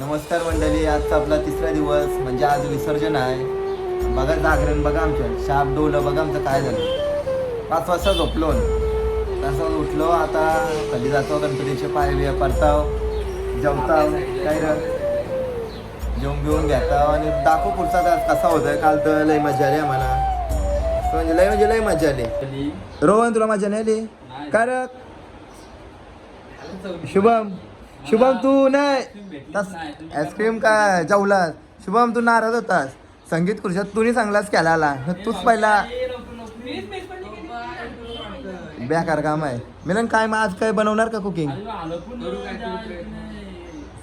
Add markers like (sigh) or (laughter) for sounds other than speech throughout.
नमस्कार मंडळी आजचा आपला तिसरा दिवस म्हणजे आज विसर्जन आहे. बघा जागरण बघा आमचं. शाप डोलं बघा आमचं काय झालं. पाच वाजता झोपलो. तसं उठलो आता कधी जातो गणपतीचे पाय बिय पडताव जेवताव काय र? जेवून बिवून घेताव आणि दाखव पुढचा तास कसा होतोय. काल तर लय मजा आली आम्हाला. म्हणजे लय म्हणजे लय मजा आली. रोहन तुला मजा नाही आली? काय? शुभम. शुभम तू नाही. आईस्क्रीम काय जेवलास? शुभम तू नाराज होतास. संगीत खुर्शात तूनी केला आला तूच पहिला. बेकार काम आहे. मिलन काय मग आज काय बनवणार का कुकिंग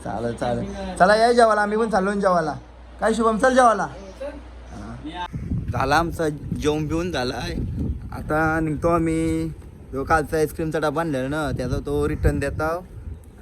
चालेल चालेल. चला या जेवायला. आम्ही पण चाललो जेवायला. काय शुभम चल जेवायला. झाला आमचा जेवण बिवून झाला. आता निघतो आम्ही. जो कालचा आईस्क्रीमचा डबा आणलेला ना त्याचा तो रिटर्न देता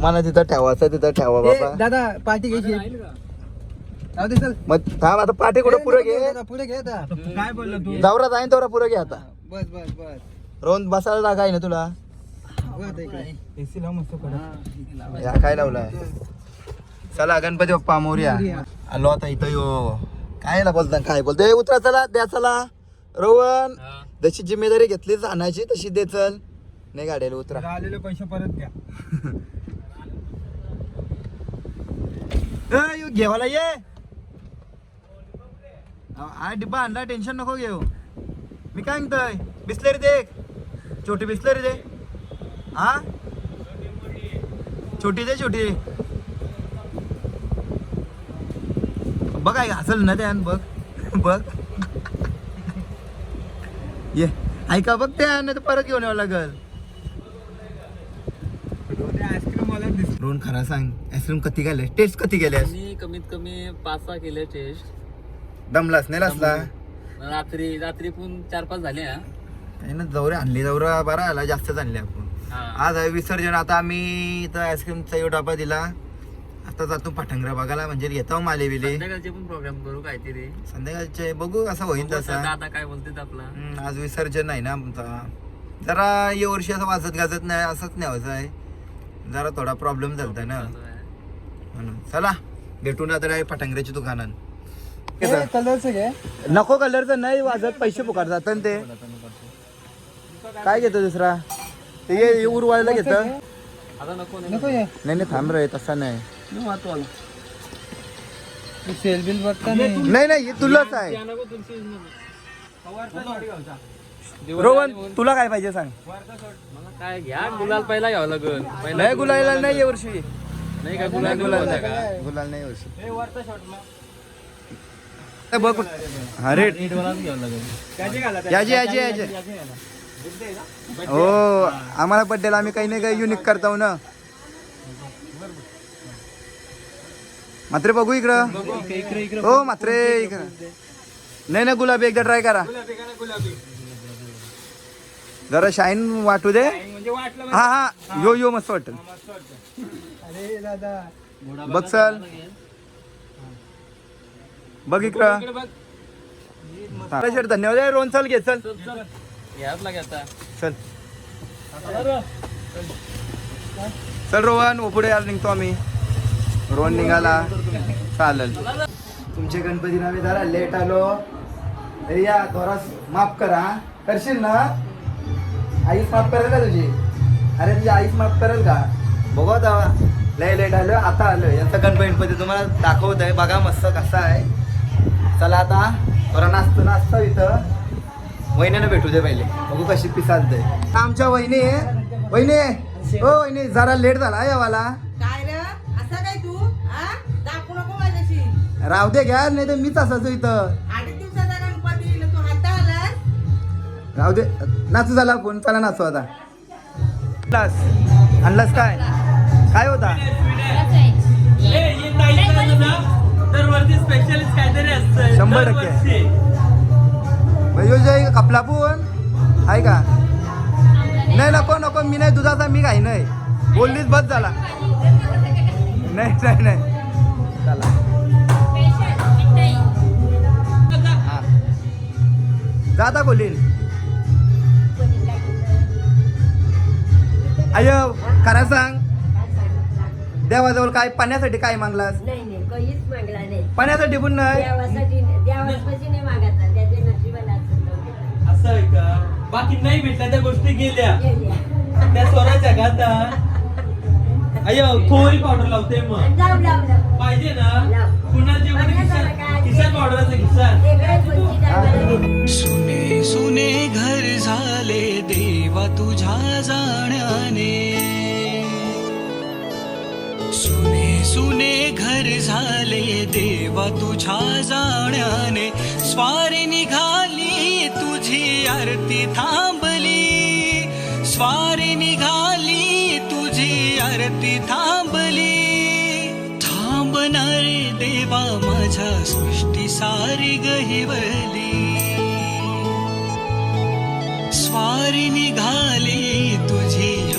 तुम्हाला तिथं ठेवायचं तिथं ठेवा बाबा. दादा पार्टी घ्यायची जाऊ दे चल. मग थांब आता पाठी कुठं? पुढे घे. पुढे घे आता काय बोलला तू? जावरा जाईन तेवढा पुढे घे आता. बस बस बस. रोहन बसायला जागा आहे ना तुला? एसी मस्त या काय लावलाय? चला गणपती बाप्पा मोर्या. आलो आता इथं यो. काय ना बोलता काय बोलतो? ए, उतरा चला द्या चला. रोहन जशी जिम्मेदारी घेतली आणायची तशी दे चल. नाही गाड्याला उतरा. आलेले पैसे परत घ्या (laughs) ए, घेवाला ये. आय हा डिब्बा आणला टेन्शन नको घेऊ. मी काय म्हणतोय? बिसलेरी दे छोटी बिसलेरी दे. हा? छोटी दे छोटी. बघ काय असेल ना त्यान बघ. बघ. ये. ऐका बघ त्या नाही तर परत घेऊन यावं लागल. रोहन खरा सांग. आईस्क्रीम कधी गेले? टेस्ट कधी गेल्यास मी कमीत कमी पाच सहा केले टेस्ट दमलास नाही लासला रात्री रात्री पण चार पाच झाले हा. काही ना जवळ आणली जवळ बरा आला जास्तच आणले आपण. हा. आज आहे विसर्जन आता आम्ही इथं आईस्क्रीमचा एवढा डबा दिला. आता जातो पाठंगरा बघायला म्हणजे घेतो माले बिले संध्याकाळचे पण प्रोग्राम करू काहीतरी. संध्याकाळचे बघू असं होईल बघू आता तसा. दादा काय बोलतेत आपला. हम्म, आज विसर्जन आहे ना आमचा. जरा या वर्षी असं वाजत गाजत नाही असंच न्यावचं आहे. जरा थोडा प्रॉब्लेम झालता ना. म्हणून. चला भेटून आता आहे पटांगऱ्याच्या दुकानात. कलरचं घे नको कलरचं नाही वाजत पैसे पुकार जातात ते. काय घेतो दुसरा? ते ये उरवायला घेतं. आता नको नको ये. नाही नाही थांब रे तसा नाही. तू सेल बिल बघता नाही. नाही नाही तुलाच आहे. रोहन तुला काय पाहिजे सांग? मला काय घ्या गुलाल पहिला घ्यावं लागल. पहिला नाही गुलाला नाही. या वर्षी. नाही का गुलाल गुलाल का? गुलाल नाही वर्षी. बघ. हा रेट घ्यावं लागेल. याची याची याची हो आम्हाला बड्डेला आम्ही काही नाही काही युनिक करतो ना. मात्रे बघू इकडं. हो मात्रे इकडं. नाही ना गुलाबी एकदा ट्राय करा. जरा शाईन वाटू दे. हा हा. यो यो मस्त वाटेल अरे दादा. बघ चल. बघ इकडं. शेठ, धन्यवाद. ए, रोहन चल घे चल. चल चल. रोहन ओ पुढे यार निघतो आम्ही. रोहन निघाला. चालेल. तुमचे गणपती आम्ही जरा लेट आलो. या थोडा माफ करा. करशील ना? आईस माफ करेल का तुझी? अरे तुझी आईस माफ करेल का? बघू आता. लय लेट आलो आता आलो यांचा गणपती तुम्हाला दाखवत आहे बघा मस्त कसा आहे. चला आता. थोडा नाचतो नाचतो इथं. वहिनीनं भेटू दे पहिले. बघू कशी पिसाल ते आमच्या वहिनी आहे. वहिनी. ओ वहिनी जरा लेट झाला यावाला. काय रे? असं काय तू? हा दाखवू नको माझ्याशी. राहू दे घ्या. नाही तर मीच असायचो इथं. राहू दे. नाचू झाला फोन. चला नाचू आता. आणलास. आणलास काय? काय होता? दरवर्षी स्पेशलिस्ट काहीतरी असतं शंभर टक्के. म्हणजे जे खपला पण आहे का? नाही नको नको. मी नाही दुधाचा मी काही नाही. बोललीच बस झाला. नाही नाही नाही. चला. जाता खोलीन अय खरं सांग. देवाजवळ काय पाण्यासाठी काय मागलास? नाही नाही काहीच मागला नाही. पाण्यासाठी पण नाही? देवासाठी देवासाठी नाही मागत त्याच्या नशिबाला असेल तेवढं. असं आहे का? बाकी नाही भेटल्या त्या गोष्टी गेल्या. गेल्या. त्या स्वराच्या गाता अय्यो थोडी पावडर लावते मग. जाऊ लाव लाव पाहिजे ना? लाव. कुणाचे पण किसान पावडरचं किसान सुने सुने घर झाले देवा तुझ्या जाण्याने. सुने सुने घर झाले देवा तुझ्या जाण्याने. स्वारी निघाली तुझी आरती थांबली. स्वारी निघाली तुझी आरती थांबली. देवा माझ्या सृष्टी सारी गहिवली. स्वारी निघाली तुझी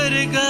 फुलते स्वर्ग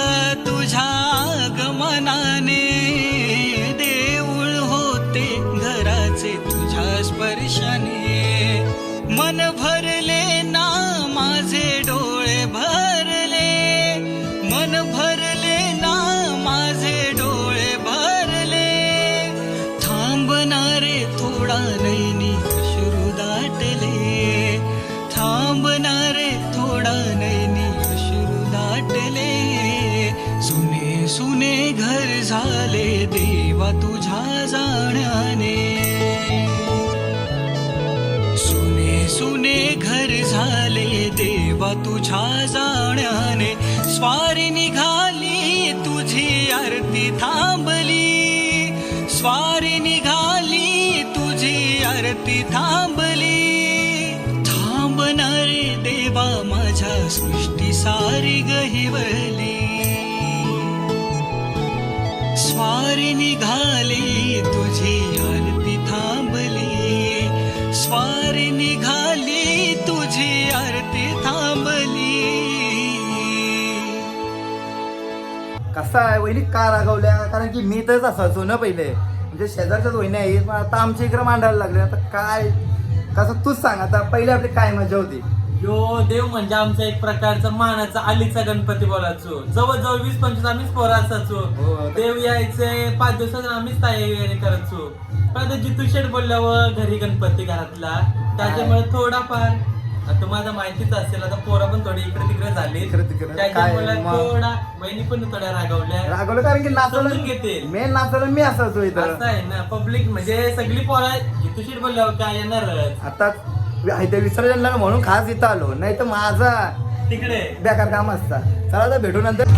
तुझ्या जाण्याने स्वारी निघाली तुझी आरती थांबली. स्वारी निघाली तुझी आरती थांबली. थांबणारे देवा माझ्या सृष्टी सारी गहिवली. स्वारी निघाली तुझी आरती कसा आहे? वहिनी का रागवल्या? कारण की मी तरच असायचो ना पहिले. म्हणजे शेजारच्याच वहिनी आहे पण आता आमच्या इकडे मांडायला लागले आता काय? कसं? तूच सांग. आता पहिले आपली काय मजा होती? यो देव म्हणजे आमचा एक प्रकारचा मानाचा आलीचा गणपती बोलायचो. जवळजवळ वीस पंचवीस आम्हीच पोरं हो. असायचो देव यायचे पाच दिवसात आम्हीच तयारी करायचो. पण आता जितू शेठ बोलल्यावर घरी गणपती घरातला. त्याच्यामुळे थोडाफार आता माझा माहितीच असेल आता पोरं पण थोडी इकडे तिकडे झाली. इकडे तिकडे. त्याच्यामुळे काय मग? थोडा बहिणी पण थोड्या रागावल्या. रागवलं कारण की समजून नाचवलं घेतील. मेन नाचवलं मी असायचो इथं. असं आहे ना पब्लिक म्हणजे सगळी पोरं जितू शेठ बोलल्यावर काय येणारच. आता इथे विसर्जनला म्हणून खास इथं आलो नाही तर माझा तिकडे. बेकार काम असता. चला आता भेटू नंतर.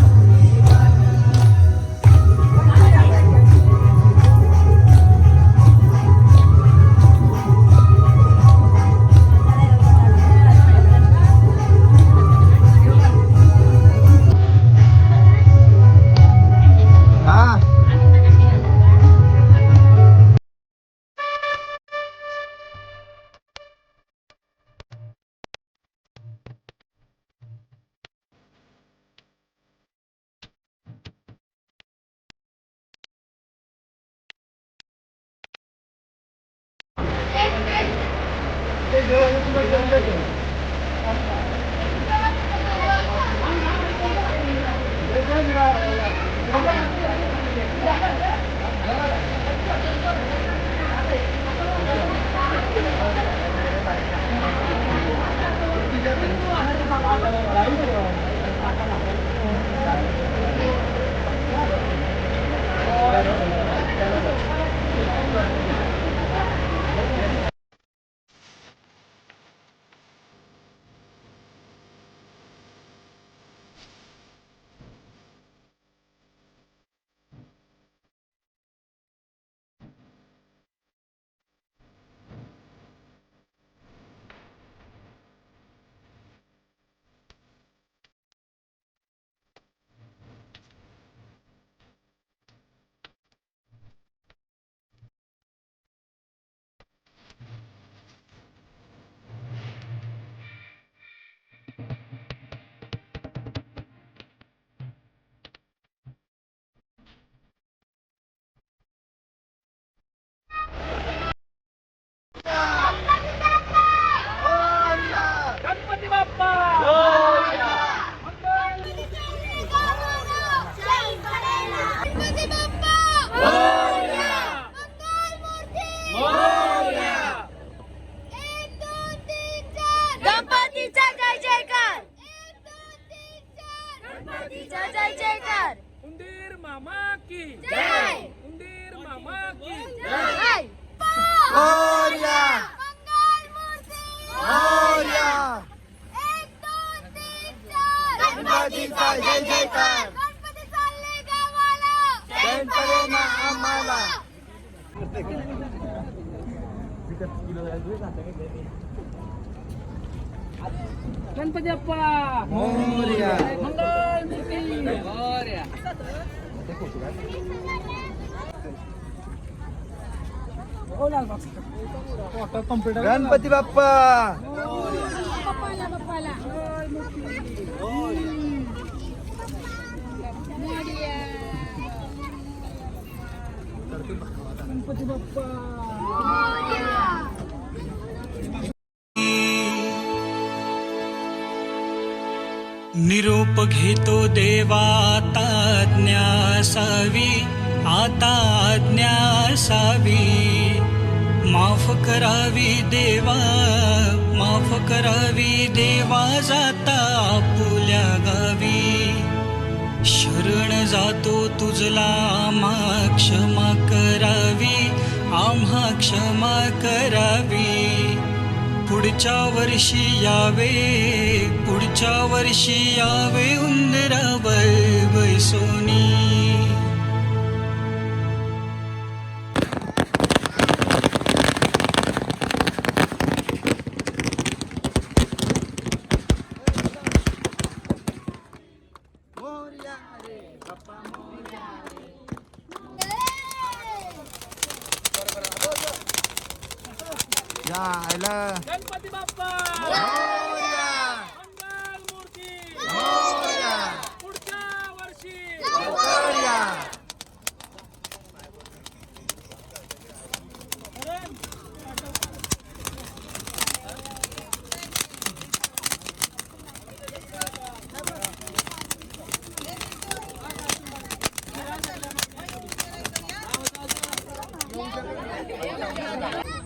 गणपती अप्पा मोरया कम्प्युटर गणपती बाप्पा निरोप घेतो देवा आता आज्ञा असावी. आता ज्ञासावी माफ करावी देवा माफ करावी देवा जाता आपुल्या गावी. शरण जातो तुझला आम्हा क्षमा करावी आम्हा क्षमा करावी. पुढच्या वर्षी यावे पुढच्या वर्षी यावे उंदरा बैसोनी जायला गणपती बाप्पा मोरया मंगल मूर्ती मोरया पुढच्या वर्षी मोरया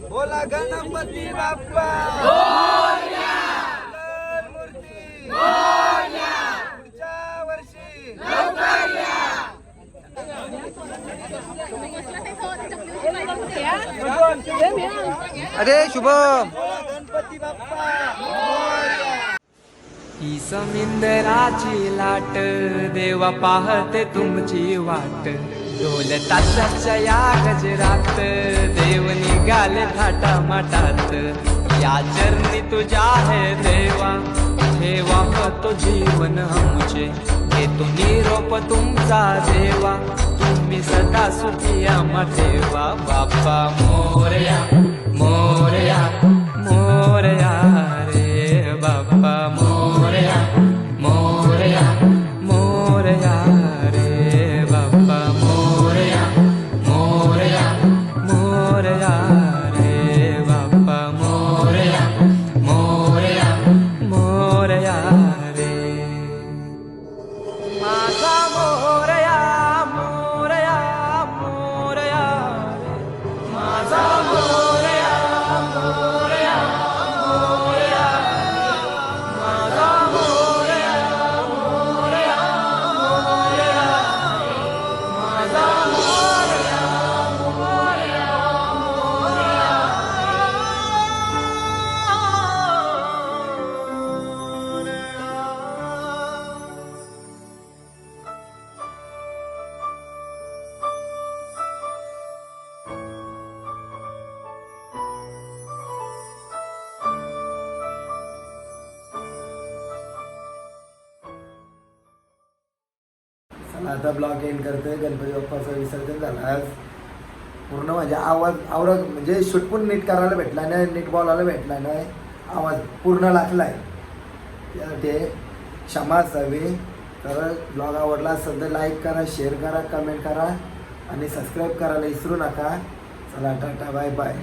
बोला गणपती बाप्पा! मंगल मूर्ती पुढच्या वर्षी अरे शुभम! गणपती बाप्पा! ही समिंदराची लाट देवा पाहते तुमची वाट. ढोल ताशाच्या या गजरात देव निघाले थाटा माटात या चरणी तुझ्या हे देवा ठेवा तो जीवन आमचे. घेतो निरोप तुमचा देवा तुम्ही सदा सुखिया आम्हा ठेवा बाप्पा मोरया मोरया. आता ब्लॉग एंड करतोय गणपती बाप्पाचं विसर्जन झालं. आज पूर्ण म्हणजे आवाज आवड म्हणजे शूट नीट करायला भेटला नाही नीट बोलायला भेटला नाही. आवाज पूर्ण लागलाय. ते क्षमा असावी तर ब्लॉग आवडला असेल तर लाईक करा शेअर करा कमेंट करा आणि सबस्क्राईब करायला विसरू नका. चला टाटा बाय बाय